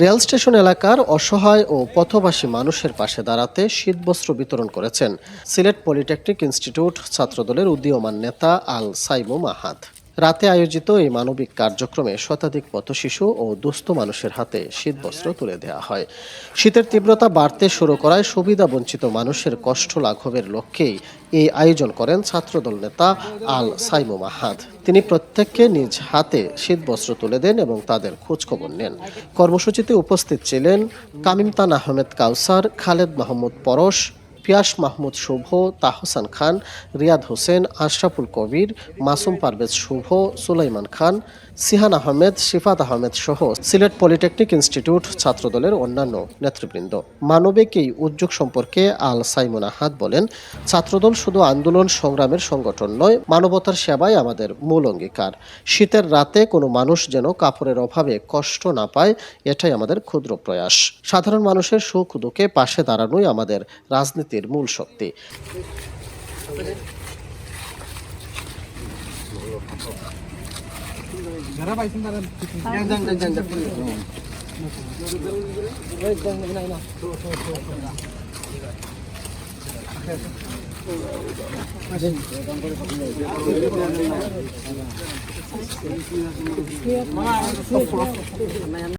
Rail station এলাকার অসহায় ও পথবাসী মানুষের পাশে দাঁড়াতে শীতবস্ত্র বিতরণ করেছেন সিলেট পলিটেকনিক ইনস্টিটিউট ছাত্রদলের উদীয়মান নেতা আল সাইমু মাহাদ রাতে আয়োজিত এই মানবিক কার্যক্রমে শতাধিক পথশিশু ও দুস্থ মানুষের হাতে শীতবস্ত্র তুলে দেওয়া হয়। শীতের তীব্রতা বাড়তে শুরু করায় সুবিধা বঞ্চিত মানুষের কষ্ট লাঘবের লক্ষ্যেই এই আয়োজন করেন ছাত্রদল নেতা আল সাইমু মাহাদ। তিনি প্রত্যেককে নিজ হাতে শীতবস্ত্র তুলে দেন এবং তাদের খোঁজখবর নেন। কর্মসূচিতে উপস্থিত ছিলেন কামিমতান আহমেদ কাউসার, খালেদ মাহমুদ পরশ পিয়াস মাহমুদ শুভ, তাহসান খান, রিয়াদ হোসেন, আশরাফুল কবির, মাসুম পারভেজ শুভ, সুলাইমান খান, সিহান আহমেদ, শিফাত আহমেদ সহ সিলেট পলিটেকনিক ইনস্টিটিউট ছাত্রদলের অন্যান্য নেতৃবৃন্দ। মানবিক এই উদ্যোগ সম্পর্কে আল সাইমুন আহাদ বলেন, ছাত্রদল শুধু আন্দোলন সংগ্রামের সংগঠন নয়, মানবতার সেবাই আমাদের মূল অঙ্গীকার। শীতের রাতে কোনো মানুষ যেন কাপড়ের অভাবে কষ্ট না পায়, এটাই আমাদের ক্ষুদ্র প্রয়াস। সাধারণ মানুষের সুখ দুঃখে পাশে দাঁড়ানোই আমাদের রাজনীতির মূল শক্তি